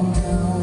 อง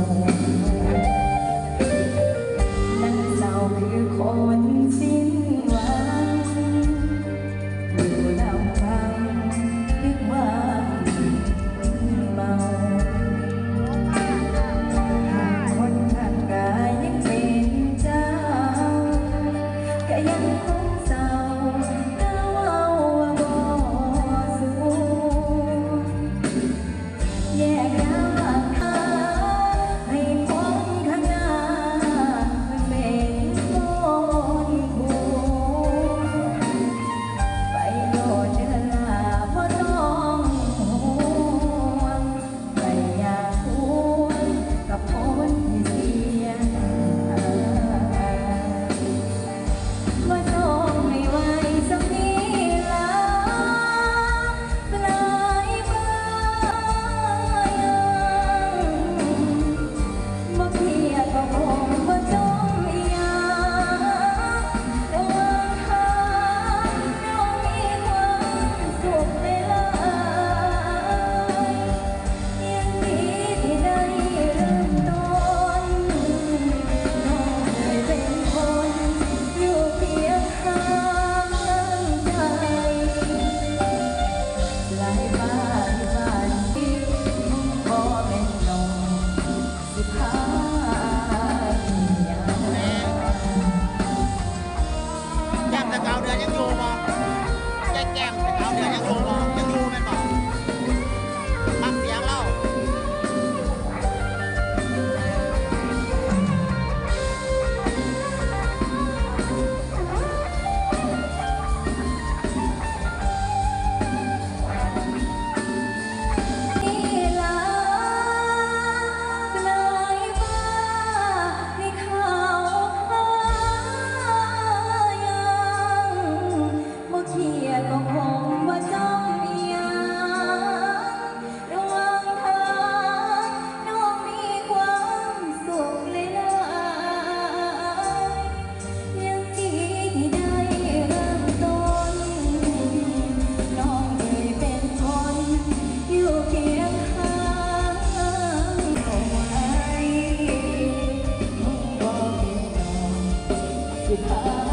สุ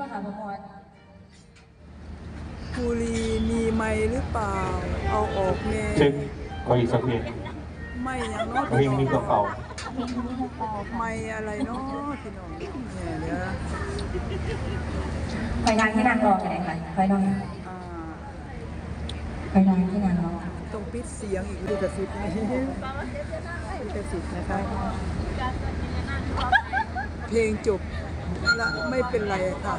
ป่ะคะพ่อมดบุรีมีไม้หรือเปล่า เอาออกแน่เช็คขออีกสักเพลงไม่ยังเนาะเพลงนี้ก็เก่าไม่อะไรเนาะพี่น้องเนี่ยเดี๋ยวคอยนางที่นางรอกันเลยค่ะคอยนางอ่าคอยนางที่นางรอต้องปิดเสียงอีกดูกระสิบนี่ดูกระสิบนะคะเพลงจบ ละไม่เป็นไรค่ะ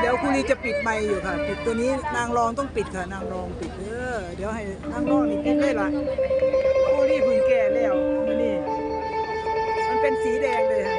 เดี๋ยวคุณลีจะปิดไมค์อยู่ค่ะ ปิดตัวนี้นางรองต้องปิดค่ะ นางรองปิดเออเดี๋ยวให้นางรองนี่ปิดได้ละคุณลีเพึ่งแก่แล้วมันนี่มันเป็นสีแดงเลยค่ะ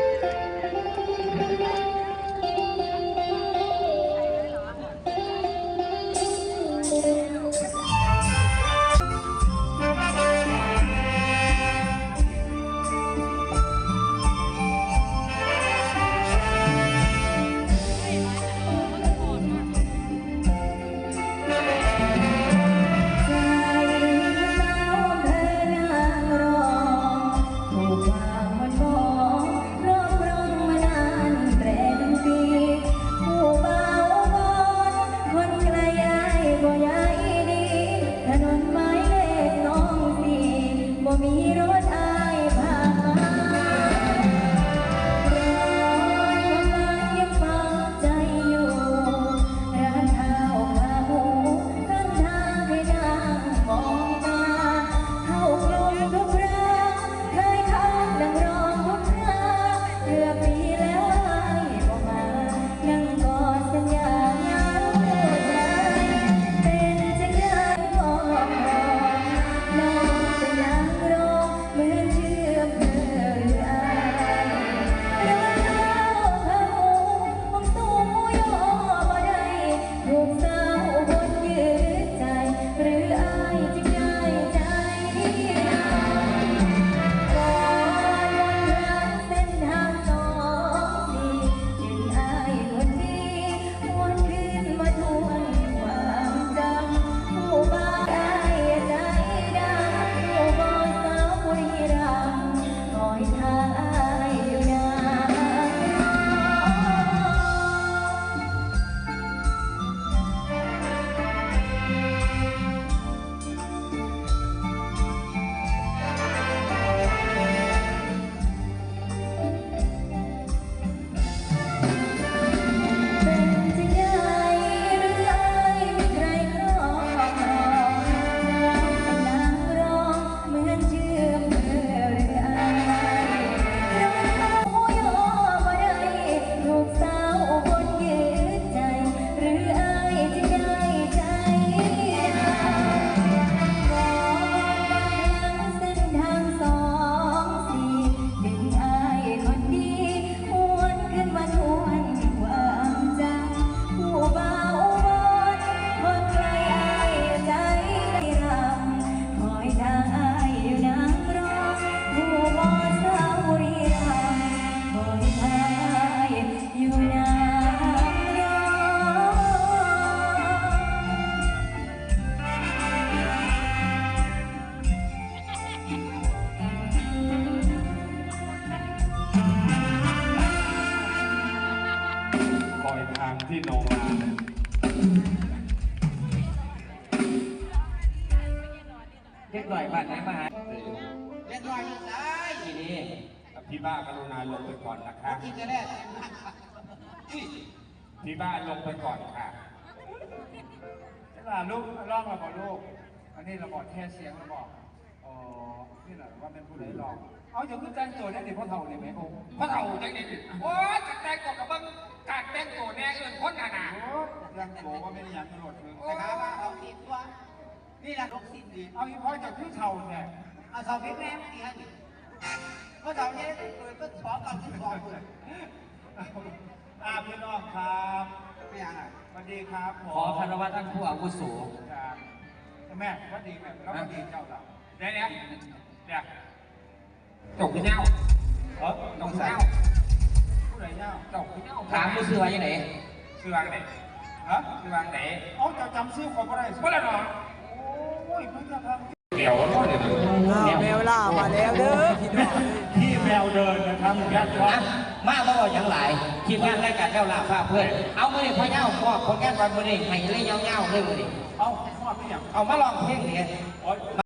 บ้านไหนมาหาเรียกน้อยนี่ซ้ายทีนี้พี่บ้ากรุณาลงไปก่อนนะคเขารับกินจะได้พี่บ้าลงไปก่อนค่ะนี่แหละลูกร้องเราบอกลูก อันนี้เราบอกแค่เสียงเราบอกอ๋อนี่แหละว่าเป็นผู้ใดร้อง เอาอย่าเพิ่งแต่งตัวได้ดิพ่อเฒ่านี่ไหมโอ้พระเฒ่าจังนี้โอ้ยจะแต่งตัวกับเบิ้งการแต่งตัวแน่เอื่นคนหนาหนาโหยังโกว่าไม่ได้ยังตลอดเลยแต่ขาว่าเขาคิดว่า นี่แหละลูกสิ้นดีเอาอีพ่อจากพี่เฒ่าเนี่ยเอาเสาพิษแม่ตีให้ดิก็เสาเนี้ยเปิดก็สองกันที่สองเลยอาพี่น้องครับไม่ยังอะสวัสดีครับผมขอคารวะท่านผู้อาวุโสครับแม่สวัสดีแม่แล้วสวัสดีเจ้าล่ะเดี๋ยวเดี๋ยวเดี๋ยวตกขึ้นเน่าเออตกขึ้นเน่าผู้ใดเจ้าตกขึ้นเน่าถามผู้ซื้อไว้ยังไงซื้อวางไหนฮะซื้อวางไหนเอาเจ้าจำชื่อคนก็ได้สิก็แล้วเนาะโอ้ย เพิ่งจะทำเดี๋ยวเนาะเดี๋ยวอ้าวแมวล่ามาแล้วเด้อพี่น้องที่แมวเดินนะครับแค่ท้องมาบ่บ่อย่างหลายทีมงานรายการเจ้าลาฟ้าเพื่อนเอามือนี่พ่อเน่าพ่อคนแก่วันมือนี่ให้เลยเงาๆเลยมือนี่เอาทอดไม่อย่างเอามาลองเพลงนี่โอ๊ย